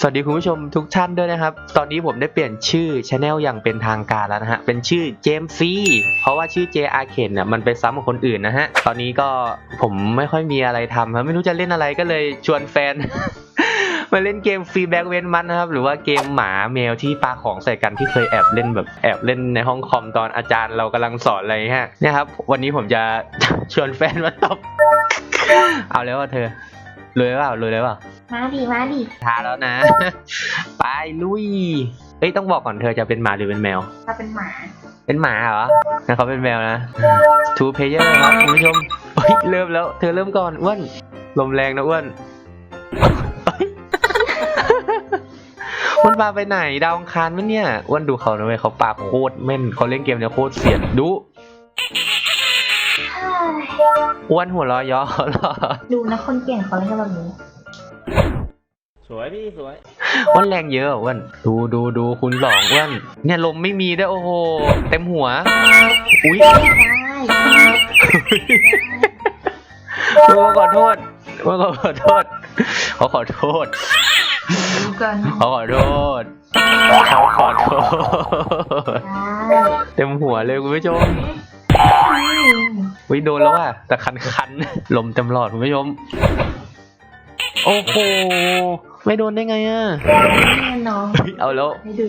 สวัสดีคุณผู้ชมทุกท่านด้วยนะครับ ตอนนี้ผมได้เปลี่ยนชื่อช anel อย่างเป็นทางการแล้วนะฮะ เป็นชื่อเจมซีเพราะว่าชื่อ J R K เนี่ยมันไปซ้ำกับคนอื่นนะฮะ ตอนนี้ก็ผมไม่ค่อยมีอะไรทำครับไม่รู้จะเล่นอะไรก็เลยชวนแฟนมาเล่นเกมฟรีแบ็กเวนมันนะครับ หรือว่าเกมหมาแมวที่ปาของใส่กันที่เคยแอบเล่นแบบแอบเล่นในห้องคอมตอนอาจารย์เรากำลังสอนอะไรฮะเนี่ยครับ วันนี้ผมจะชวนแฟนมาตบเอาแล้วว่าเธอ ลยเปล่าเลยเลยเปล่ามาดิมาดิทาแล้วนะ ไปลุยเอ้ยต้องบอกก่อนเธอจะเป็นหมาหรือเป็นแมว ถ้าเป็นหมา เป็นหมาเหรองั้นเขาเป็นแมวนะ two player ครับคุณผู้ชมเฮ้ยเริ่มแล้ว เธอเริ่มก่อนอ้วนลมแรงนะอ้วนเฮ้ยอ้วนปลาไปไหนดาวอังคารมั้ยเนี่ยอ้วนดูเขาหน่อยเขาปลาโคตรแม่นเขาเล่นเกมเนี่ยโคตรเสียนดู อ้วนหัวเร้อยย่อเหรอดูนะคนเก่งเขาเล่นกันแบบนี้ สวยพี่สวย อ้วนแรงเยอะอ้วนดูดูดูคุณสองอ้วนเนี่ยลมไม่มีด้วยโอ้โห เต็มหัว อุ้ยได้ว่าขอโทษว่าขอโทษเขาขอโทษดูกันเขาขอโทษเขาขอโทษได้เต็มหัวเลยคุณผู้ชม วิโดนแล้วอะแต่คันคันๆลมเต็มหลอดคุณผู้ชมโอ้โหไม่โดนได้ไงอะแน่น้องเฮ้ยเอาแล้วให้ดู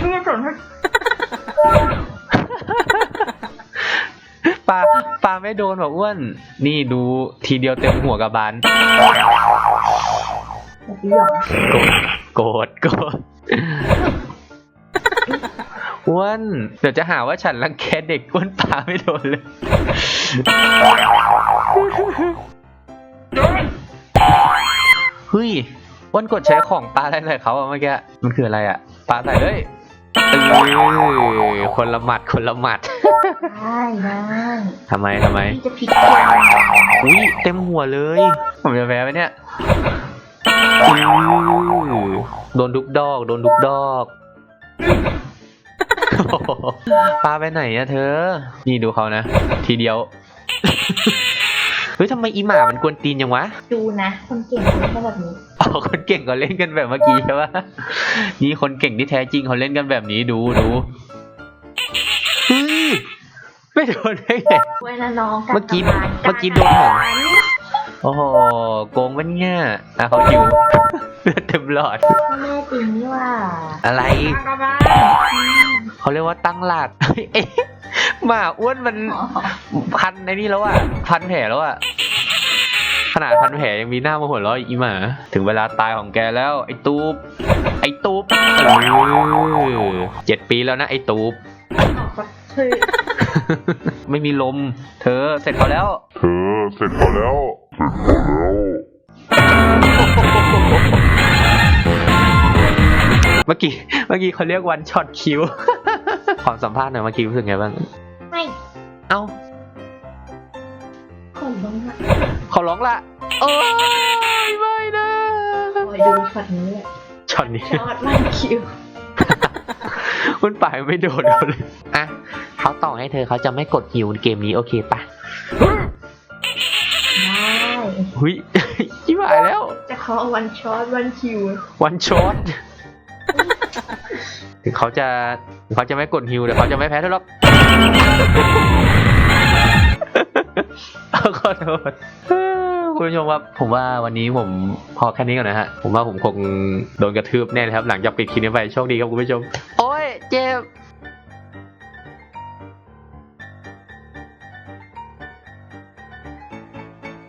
เพื่อนสนให้ปลาปลาไม่โดนแบบอ้วน นี่ดูทีเดียวเต็มหัวกับบานแบบนี้หรอโกรธโกรธ อ้วนเดี๋ยวจะหาว่าฉันรังแกเด็กอ้วนปลาไม่โดนเลยเฮ้ยอ้วนกดใช้ของปลาอะไรใส่เขาอะเมื่อกี้มันคืออะไรอะปลาใส่เลยเออคนละหมัดคนละหมัดได้ได้ทำไมทำไมพี่จะพลิกเกมอุ้ยเต็มหัวเลย ผมจะแพ้ไหมเนี่ยอื้อโดนทุกดอก โดนทุกดอก ปลาไปไหนอะเธอ นี่ดูเขานะ ทีเดียว เฮ้ยทำไมอีหมามันกวนตีนยังวะ ดูนะ คนเก่งเขาเล่นกันแบบนี้ อ๋อคนเก่งเขาเล่นกันแบบเมื่อกี้ใช่ปะนี่คนเก่งที่แท้จริงเขาเล่นกันแบบนี้ดูดูเฮ้ยไม่โดนได้ไง เว้ยนะน้องเมื่อกี้ารเมื่อกี้โดนเหรอโอ้โหโกงปะเนี่ยอะเขาหิวเลือดเต็มหลอด แม่จริงนี่ว่าอะไรกระบ้า เขาเรียกว่าตั้งหลักเอ๊ะหมาอ้วนมันพันในนี่แล้วอะพันแผลแล้วอะขนาดพันแผลยังมีหน้ามาหัวเราะอีหมา ถึงเวลาตายของแกแล้ว ไอ้ตูบไอ้ตูบเออเจ็ดปีแล้วนะไอ้ตูบคือไม่มีลม เธอเสร็จเขาแล้ว เธอเสร็จเขาแล้วเสร็จเขาแล้วเมื่อกี้เมื่อกี้เขาเรียกวันช็อตคิวข อสัมภาษณ์หน่อยเมื่อกี้รู้สึกไงบ้าง ไม่ เอ้าคนบ้างอะขอร้องละโอ้ยไม่นะคอยดูช็อตนี้แหละช็อตนี้ช็อตมันคิวคุณป่ายไม่โดนเขาเลยอะเขาต่อให้เธอเขาจะไม่กดฮิวเกมนี้โอเคปะได้หุยชิบหายแล้ว จะขอวันช็อตวันคิว วันช็อตถึงเขาจะถึง เขาจะไม่กดฮิวแต่เขาจะไม่แพ้เธอหรอกขอโทษคุณผู้ชมครับผมว่าวันนี้ผมพอแค่นี้ก่อนนะฮะ ผมว่าผมคงโดนกระทืบแน่เลยครับ หลังจากปิดคลิปนี้ไปโชคดีครับคุณผู้ชม โอ้ยเจ็บ